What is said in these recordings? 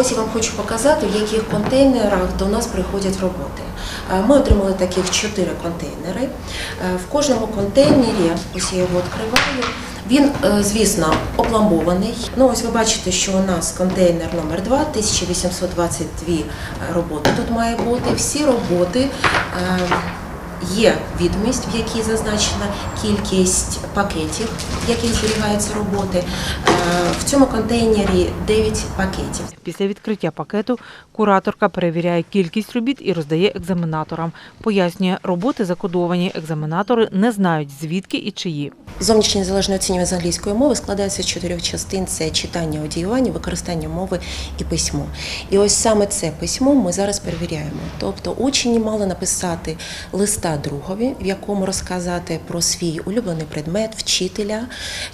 Ось я вам хочу показати, в яких контейнерах до нас приходять роботи. Е, Ми отримали таких чотири контейнери. Е, В кожному контейнері, ось я його відкриваю. Він, е, звісно, обламований. Ну, ось ви бачите, що у нас контейнер номер 2, 1822 роботи тут має бути. Всі роботи є відомість, в якій зазначена кількість пакетів, в яких зберігаються роботи. Е, В цьому контейнері 9 пакетів. Після відкриття пакету кураторка перевіряє кількість робіт і роздає екзаменаторам. Пояснює, роботи закодовані, екзаменатори не знають звідки і чиї. Зовнішнє незалежне оцінювання з англійської мови складається з чотирьох частин: це читання, одіювання, використання мови і письмо. І ось саме це письмо ми зараз перевіряємо. Тобто учні мали написати листа другові, в якому розказати про свій улюблений предмет, вчителя,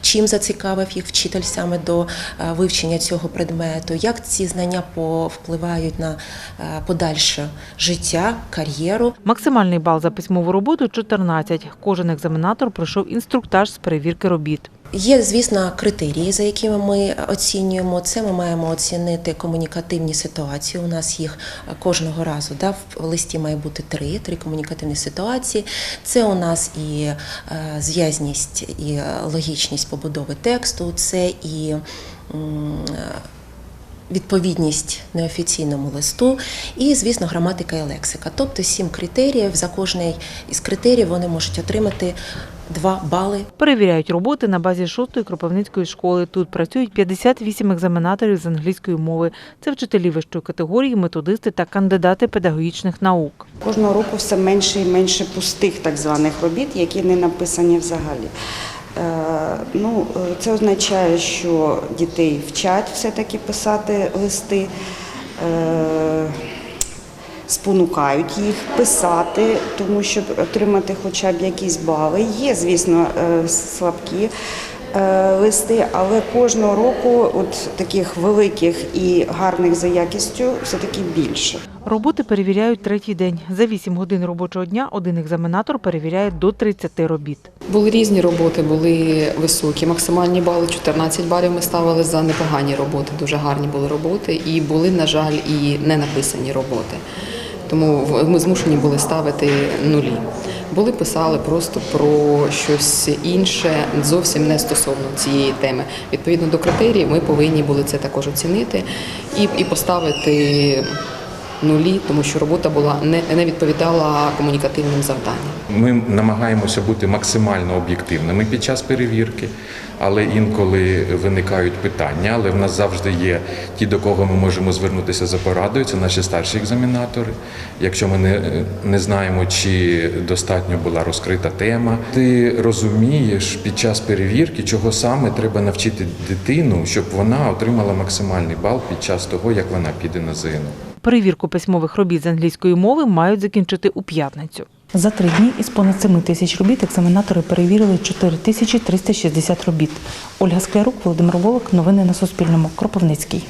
чим зацікавив їх вчитель саме до е, вивчення цього предмету, як ці знання повпливають на е, подальше життя, кар'єру. Максимальний бал за письмову роботу 14. Кожен екзаменатор пройшов інструктаж з перевірки робіт. Є, звісно, критерії, за якими ми оцінюємо. Це ми маємо оцінити комунікативні ситуації. У нас їх кожного разу да, в листі має бути три, три комунікативні ситуації. Це у нас і е, зв'язність, і е, логічність побудови тексту, це і е, відповідність неофіційному листу, і, звісно, граматика і лексика. Тобто сім критеріїв. За кожний із критеріїв вони можуть отримати два бали Перевіряють роботи на базі 6-ї Кропивницької школи. Тут працюють 58 екзаменаторів з англійської мови. Це вчителі вищої категорії, методисти та кандидати педагогічних наук. Кожного року все менше і менше пустих так званих робіт, які не написані взагалі. Е, Ну, е, це означає, що дітей вчать все-таки писати листи, е, спонукають їх писати, тому щоб отримати хоча б якісь бали. Є, звісно, е, слабкі листи, але кожного року от таких великих і гарних за якістю все-таки більше. Роботи перевіряють третій день. За 8 годин робочого дня один екзаменатор перевіряє до 30 робіт. Були різні роботи, були високі. Максимальні бали 14 балів ми ставили за непогані роботи, дуже гарні були роботи. І були, на жаль, і не написані роботи. Тому в- ми змушені були ставити нулі. Були писали просто про щось інше, зовсім не стосовно цієї теми. Відповідно до критеріїв, ми повинні були це також оцінити і, і поставити нулі, тому що робота була не, не відповідала комунікативним завданням. Ми намагаємося бути максимально об'єктивними під час перевірки, але інколи виникають питання. Але в нас завжди є ті, до кого ми можемо звернутися за порадою. Це наші старші екзаменатори. Якщо ми не, не знаємо, чи достатньо була розкрита тема, ти розумієш під час перевірки, чого саме треба навчити дитину, щоб вона отримала максимальний бал під час того, як вона піде на ЗНО. Перевірку письмових робіт з англійської мови мають закінчити у п'ятницю. За три дні із понад 7 тисяч робіт екзаменатори перевірили 4 тисячі 360 робіт. Ольга Склярук, Володимир Волок. Новини на Суспільному. Кропивницький.